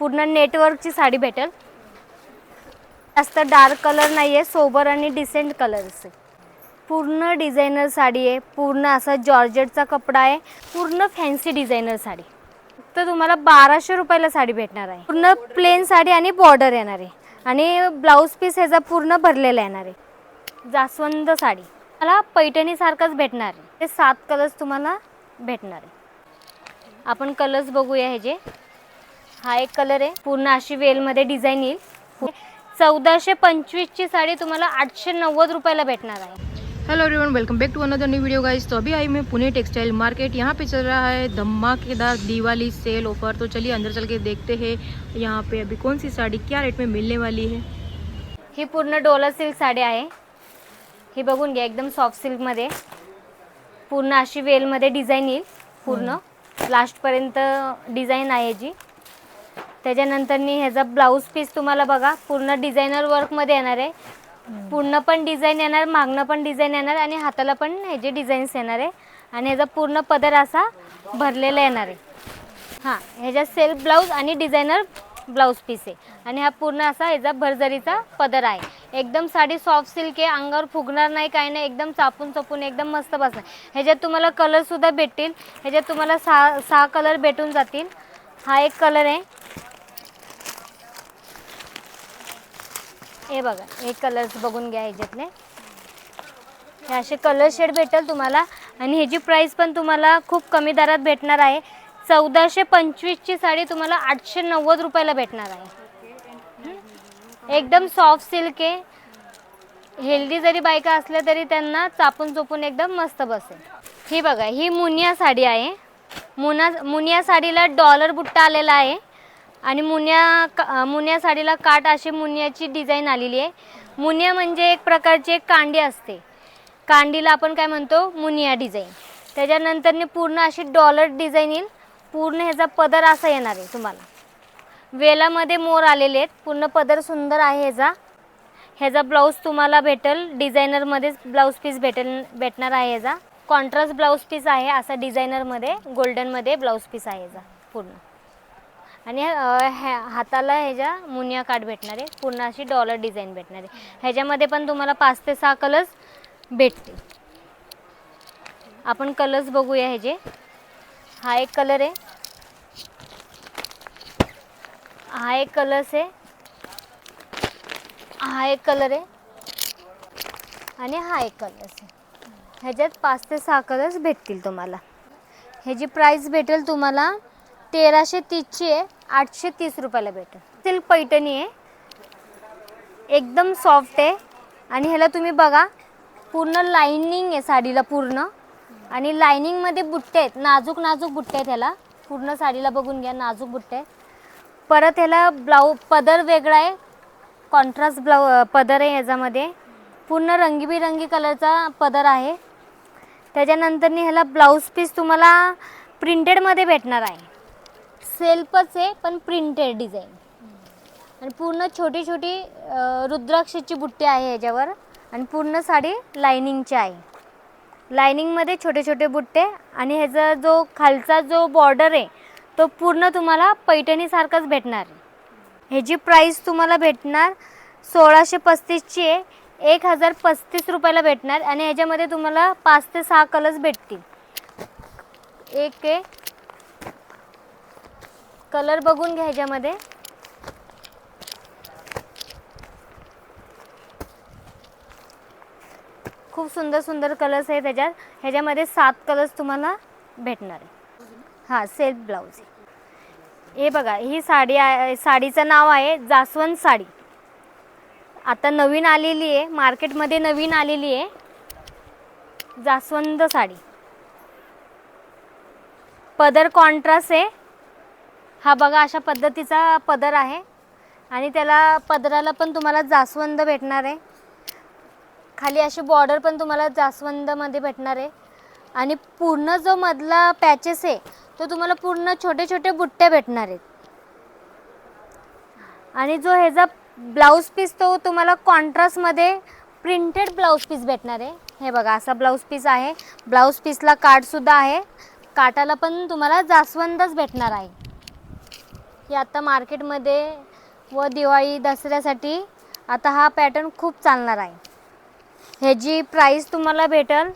पूर्ण नेटवर्कची साडी भेटेल. जास्त डार्क कलर नाही आहे सोबर आणि डिसेंट कलर्स आहे. पूर्ण डिझायनर साडी आहे पूर्ण असा जॉर्जेटचा कपडा आहे पूर्ण फॅन्सी डिझायनर साडी. तर तुम्हाला बाराशे रुपयाला साडी भेटणार आहे. पूर्ण प्लेन साडी आणि बॉर्डर येणार आहे. आणि ब्लाऊज पीस ह्याचा पूर्ण भरलेला येणार आहे. जास्वंद साडी. मला पैठणीसारखंच भेटणार आहे. ते सात कलर्स तुम्हाला भेटणार आहे. आपण कलर्स बघूया ह्याचे. हा एक कलर आहे. पूर्ण अशी वेलमध्ये डिझाईन येईल. चौदाशे पंचवीसची साडी तुम्हाला आठशे नव्वद रुपयाला भेटणार आहे. Hello everyone welcome back to another new video guys तो अभी आई मैं पुणे टेक्सटाइल मार्केट यहाँ पे चल रहा है. धमाकेदार दिवाली सेल ऑफर तो चलिए अंदर चल के देखते हैं यहाँ पे अभी कौन सी साड़ी क्या रेट में मिलने वाली है. ही पूर्ण डोला सिल्क साडी आहे. ही बघून घ्या एकदम सॉफ्ट सिल्कमध्ये पूर्ण अशी वेलमध्ये डिझाईन येईल. पूर्ण. लास्टपर्यंत डिझाईन आहे ह्याची त्याच्यानंतर ह्याचा ब्लाऊज पीस तुम्हाला बघा पूर्ण डिझायनर वर्कमध्ये येणार आहे. पूर्ण पण डिझाईन येणार मागणं पण डिझाईन येणार आणि हाताला पण ह्याचे डिझाईन्स येणार आहे. आणि ह्याचा पूर्ण पदर असा भरलेला येणार आहे. हां ह्याच्यात सेल्फ ब्लाऊज आणि डिझायनर ब्लाऊज पीस आहे. आणि हा पूर्ण असा ह्याचा भरजरीचा पदर आहे. एकदम साडी सॉफ्ट सिल्क आहे अंगावर फुगणार नाही काही नाही एकदम चापून चापून एकदम मस्त बसणार. ह्याच्यात तुम्हाला कलरसुद्धा भेटतील. ह्याच्यात तुम्हाला सहा सहा कलर भेटून जातील. हा एक कलर आहे. हे बघा हे कलर्स बघून घ्या ह्याच्यातले. हे असे कलर शेड भेटेल तुम्हाला. आणि ह्याची प्राईस पण तुम्हाला खूप कमी दरात भेटणार आहे. चौदाशे पंचवीसची साडी तुम्हाला आठशे नव्वद रुपयाला भेटणार आहे. एकदम सॉफ्ट सिल्क आहे. हेल्दी जरी बायका असल्या तरी त्यांना चापून चोपून एकदम मस्त बसेल. ही बघा ही मुनिया साडी आहे. मुना मुनिया साडीला डॉलर बुट्टा आलेला आहे. आणि मुनिया का- मुनिया साडीला काट अशी मुनियाची डिझाईन आलेली आहे. मुनिया म्हणजे एक प्रकारची एक कांडी असते. कांडीला आपण काय म्हणतो? मुनिया डिझाईन त्याच्यानंतरने पूर्ण अशी डॉलर डिझाईन येईल. पूर्ण ह्याचा पदर असा येणार आहे तुम्हाला. वेलामध्ये मोर आलेले आहेत. पूर्ण पदर सुंदर आहे ह्याचा. ह्याचा ब्लाऊज तुम्हाला भेटेल. डिझायनरमध्येच ब्लाऊज पीस भेटेल भेटणार आहे ह्याचा. कॉन्ट्रास्ट ब्लाऊज पीस आहे असा डिझायनरमध्ये गोल्डनमध्ये ब्लाऊज पीस आहे ह्याचा पूर्ण. आणि ह्या हाताला ह्याच्या मुनिया काठ भेटणार आहे पूर्ण अशी डॉलर डिझाईन भेटणार आहे. ह्याच्यामध्ये पण तुम्हाला पाच ते सहा कलर्स भेटतील. आपण कलर्स बघूया ह्याचे हा एक कलर आहे. हा एक कलर्स आहे. हा एक कलर आहे. आणि हा एक कलर्स आहे. ह्याच्यात पाच ते सहा कलर्स भेटतील तुम्हाला. ह्याची प्राईस भेटेल तुम्हाला तेराशे तीसची आहे. आठशे तीस रुपयाला भेटेल. सिल्क पैठणी आहे. एकदम सॉफ्ट आहे. आणि ह्याला तुम्ही बघा पूर्ण लाईनिंग आहे साडीला पूर्ण. आणि लाईनिंगमध्ये बुट्टे आहेत. नाजूक नाजूक बुट्टे आहेत ह्याला. पूर्ण साडीला बघून घ्या नाजूक बुट्टे परत ह्याला ब्लाऊ पदर वेगळा आहे. कॉन्ट्रास्ट ब्लाऊ पदर आहे ह्याच्यामध्ये. पूर्ण रंगीबिरंगी कलरचा पदर आहे. त्याच्यानंतरनी ह्याला ब्लाऊज पीस तुम्हाला प्रिंटेडमध्ये भेटणार आहे. सेल्फच आहे पण प्रिंटेड डिझाईन आणि पूर्ण छोटी छोटी रुद्राक्षची रुद्राक्षाची बुट्टी आहे ह्याच्यावर आणि पूर्ण साडी लायनिंगची आहे. लायनिंगमध्ये छोटे छोटे बुट्टे आणि ह्याचा जो खालचा जो बॉर्डर आहे तो पूर्ण तुम्हाला पैठणीसारखाच भेटणार. आहे ह्याची प्राईस तुम्हाला भेटणार सोळाशे पस्तीसची आहे एक हजार पस्तीस रुपयाला भेटणार. आणि ह्याच्यामध्ये तुम्हाला पाच ते सहा कलर्स भेटतील. एक आहे कलर बघून घ्या ह्याच्यामध्ये. खूप सुंदर सुंदर कलर्स आहे त्याच्यात ह्याच्यामध्ये सात कलर्स तुम्हाला भेटणार आहे हां सेल्फ ब्लाऊज. हे बघा ही साडी आहे साडीचं नाव आहे जास्वंद साडी. आता नवीन आलेली आहे मार्केटमध्ये नवीन आलेली आहे. जास्वंद साडी. पदर कॉन्ट्रास्ट आहे. हा बघा अशा पद्धतीचा पदर आहे. आणि त्याला पदराला पण तुम्हाला जास्वंद भेटणार आहे. खाली अशी बॉर्डर पण तुम्हाला जास्वंदमध्ये भेटणार आहे. आणि पूर्ण जो मधला पॅचेस आहे तो तुम्हाला पूर्ण छोटे छोटे बुट्टे भेटणार आहेत. आणि जो ह्याचा ब्लाऊज पीस तो तुम्हाला कॉन्ट्रास्टमध्ये प्रिंटेड ब्लाऊज पीस भेटणार आहे. हे बघा असा ब्लाऊज पीस आहे. ब्लाऊज पीसला कार्डसुद्धा आहे. काटाला पण तुम्हाला जास्वंदच भेटणार आहे. हे आता मार्केटमध्ये व दिवाळी दसऱ्यासाठी आता हा पॅटर्न खूप चालणार आहे. ह्याची प्राईस तुम्हाला भेटेल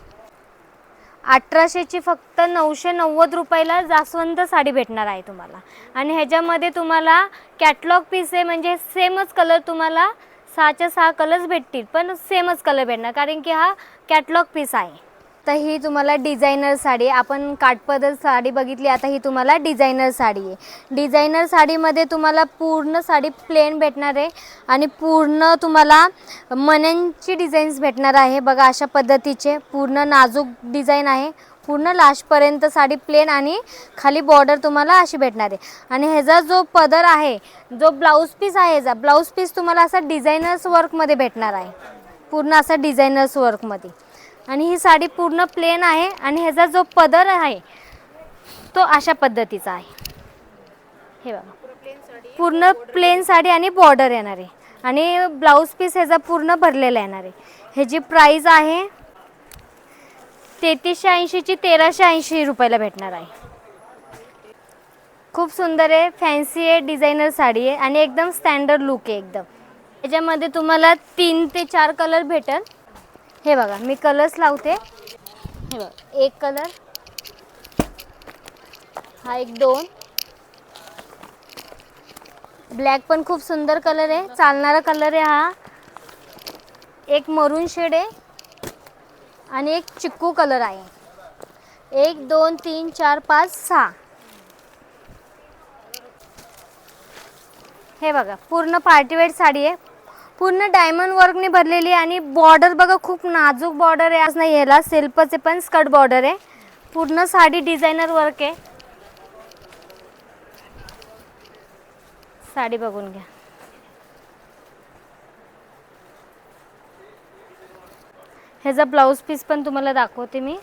अठराशेची फक्त नऊशे नव्वद रुपयाला जास्वंत साडी भेटणार आहे तुम्हाला. आणि ह्याच्यामध्ये तुम्हाला कॅटलॉग पीस आहे म्हणजे सेमच कलर तुम्हाला सहाच्या सहा कलर्स भेटतील पण सेमच कलर भेटणार कारण की हा कॅटलॉग पीस आहे. तर ही तुम्हाला डिझायनर साडी आपण काठपदर साडी बघितली आता ही तुम्हाला डिझायनर साडी आहे. डिझायनर साडीमध्ये तुम्हाला पूर्ण साडी प्लेन भेटणार आहे आणि पूर्ण तुम्हाला मण्यांची डिझाईन्स भेटणार आहे. बघा अशा पद्धतीचे पूर्ण नाजूक डिझाईन आहे. पूर्ण लास्टपर्यंत साडी प्लेन आणि खाली बॉर्डर तुम्हाला अशी भेटणार आहे. आणि ह्याचा जो पदर आहे जो ब्लाऊज पीस आहे ह्याचा ब्लाऊज पीस तुम्हाला असा डिझायनर्स वर्कमध्ये भेटणार आहे. पूर्ण असा डिझायनर्स वर्कमध्ये. आणि ही साडी पूर्ण प्लेन आहे आणि ह्याचा जो पदर आहे तो अशा पद्धतीचा आहे. हे बघा. पूर्ण प्लेन साडी आणि बॉर्डर येणार. आहे आणि ब्लाऊज पीस ह्याचा पूर्ण भरलेला येणार आहे. ह्याची प्राईज आहे तेहतीसशे ऐंशीची तेराशे ऐंशी रुपयाला भेटणार आहे. खूप सुंदर आहे फॅन्सी आहे डिझायनर साडी आहे आणि एकदम स्टँडर्ड लुक आहे एकदम. याच्यामध्ये तुम्हाला तीन ते चार कलर भेटेल. हे बघा मी कलर्स लावते. हे बघा एक कलर हा एक दोन. ब्लॅक पण खूप सुंदर कलर आहे चालणारा कलर आहे हा. एक मरून शेड आहे आणि एक चिक्कू कलर आहे. एक दोन तीन चार पाच सहा. हे बघा पूर्ण पार्टीवेअर साडी आहे. पूर्ण डायमंड वर्कने भरलेली आणि बॉर्डर बघा खूप नाजूक बॉर्डर आहे. आज नाही याला सेल्फचे पण स्कर्ट बॉर्डर आहे. पूर्ण साडी डिझायनर वर्क आहे. साडी बघून घ्या. ह्याचा ब्लाऊज पीस पण तुम्हाला दाखवते मी.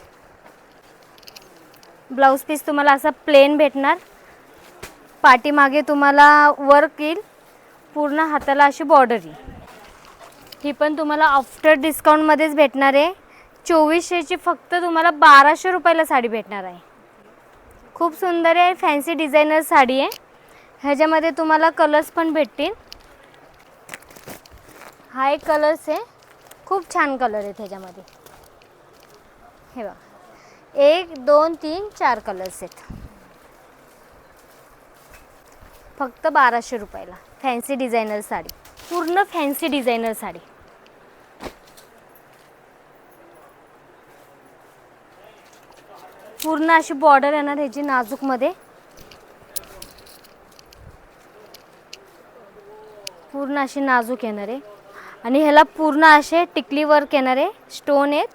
ब्लाऊज पीस तुम्हाला असा प्लेन भेटणार. पाठीमागे तुम्हाला वर्क येईल. पूर्ण हाताला अशी बॉर्डर येईल. ही पण तुम्हाला आफ्टर डिस्काउंटमध्येच भेटणार आहे. चोवीसशेची फक्त तुम्हाला बाराशे रुपयाला साडी भेटणार आहे. खूप सुंदर आहे फॅन्सी डिझायनर साडी आहे. ह्याच्यामध्ये तुम्हाला कलर्स पण भेटतील. हा एक कलर्स आहे. खूप छान कलर आहे त्याच्यामध्ये हे बघा. एक दोन तीन चार कलर्स आहेत. फक्त बाराशे रुपयाला. Fancy designer sari. पूर्ण फॅन्सी डिझायनर साडी. पूर्ण अशी बॉर्डर येणार ह्याची नाजूकमध्ये. पूर्ण अशी नाजूक येणार आहे. आणि ह्याला पूर्ण असे टिकली वर्क येणार आहे. स्टोन आहेत.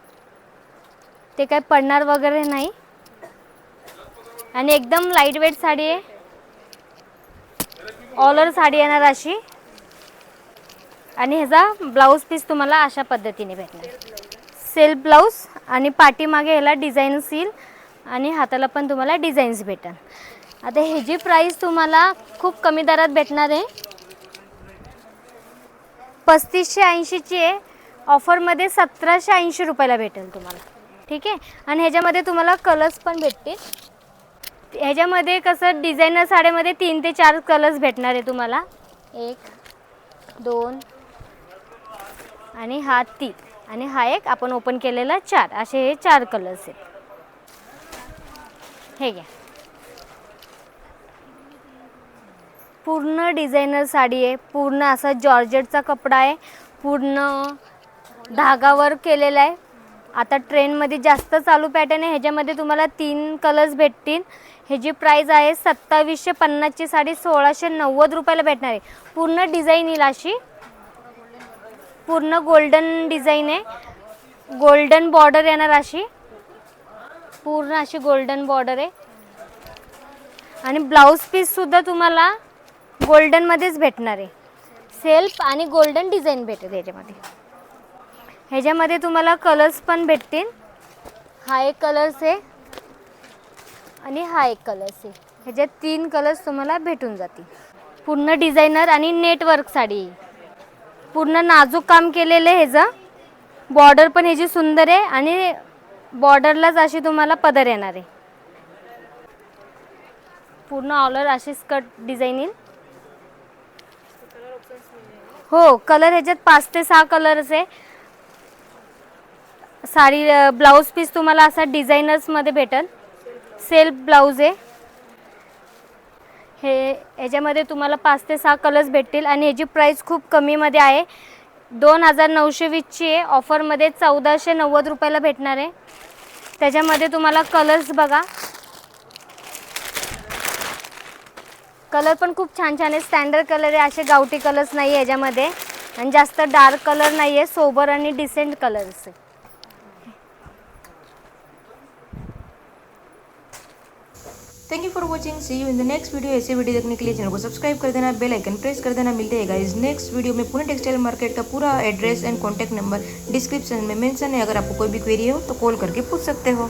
ते काय पडणार वगैरे नाही. आणि एकदम लाइट वेट साडी आहे. ऑलर साडी येणार अशी. आणि ह्याचा ब्लाऊज पीस तुम्हाला अशा पद्धतीने भेटणार. सेल्फ ब्लाऊज आणि पाठीमागे ह्याला डिझाईन सील आणि हाताला पण तुम्हाला डिझाईन्स भेटेल आता ह्याची प्राईस तुम्हाला खूप कमी दरात भेटणार आहे पस्तीसशे ऐंशीची आहे. ऑफरमध्ये सतराशे ऐंशी रुपयाला भेटेल तुम्हाला. ठीक आहे? आणि ह्याच्यामध्ये तुम्हाला कलर्स पण भेटतील. ह्याच्यामध्ये कसं डिझायनर साड्यामध्ये तीन ते चार कलर्स भेटणार आहे तुम्हाला. एक दोन आणि हा तीन. आणि हा एक आपण ओपन केलेला चार. असे हे चार कलर्स आहेत. हे घ्या पूर्ण डिझायनर साडी आहे. पूर्ण असा जॉर्जेटचा कपडा आहे. पूर्ण धागावर केलेला आहे. आता ट्रेनमध्ये जास्त चालू पॅटर्न आहे. ह्याच्यामध्ये तुम्हाला तीन कलर्स भेटतील. ह्याची प्राईज आहे सत्तावीसशे पन्नासची साडी सोळाशे नव्वद रुपयाला भेटणार आहे. पूर्ण डिझाईन येईल अशी. पूर्ण गोल्डन डिझाईन आहे. गोल्डन बॉर्डर येणार अशी. पूर्ण अशी गोल्डन बॉर्डर आहे. आणि ब्लाऊज पीससुद्धा तुम्हाला गोल्डनमध्येच भेटणार आहे. सेल्फ आणि गोल्डन डिझाईन भेटेल ह्याच्यामध्ये ह्याच्यामध्ये तुम्हाला कलर्स पण भेटतील. हा एक कलर्स आहे. आणि हा एक कलर्स आहे. ह्याच्यात तीन कलर्स तुम्हाला भेटून जातील. पूर्ण डिझायनर आणि नेटवर्क साडी. पूर्ण नाजूक काम केलेलं आहे ह्याचं. बॉर्डर पण ह्याची सुंदर आहे आणि बॉर्डरलाच अशी तुम्हाला पदर येणार आहे. पूर्ण ऑलर अशी स्कर्ट डिझाईन येईल. हो कलर ह्याच्यात पाच ते सहा कलर्स आहे. साडी ब्लाऊज पीस तुम्हाला असा डिझायनर्समध्ये भेटेल. सेल्फ ब्लाऊज आहे. हे याच्यामध्ये तुम्हाला पाच ते सहा कलर्स भेटतील आणि ह्याची प्राईस खूप कमीमध्ये आहे. दोन हजार नऊशे वीसची आहे ऑफरमध्ये चौदाशे नव्वद रुपयाला भेटणार आहे. त्याच्यामध्ये तुम्हाला कलर्स बघा. कलर पण खूप छान छान आहे. स्टँडर्ड कलर आहे. असे गावठी कलर्स नाही आहे याच्यामध्ये. आणि जास्त डार्क कलर नाही आहे सोबर आणि डिसेंट कलर्स आहे. Thank you for watching see you in the next video ऐसे वीडियो देखने के लिए चैनल को सब्सक्राइब कर देना बेल आइकन प्रेस कर देना, मिलते हैं गाइस नेक्स्ट वीडियो में पुणे टेक्सटाइल मार्केट का पूरा address and contact number description में मेंशन है। अगर आपको कोई भी क्वेरी हो तो कॉल करके पूछ सकते हो।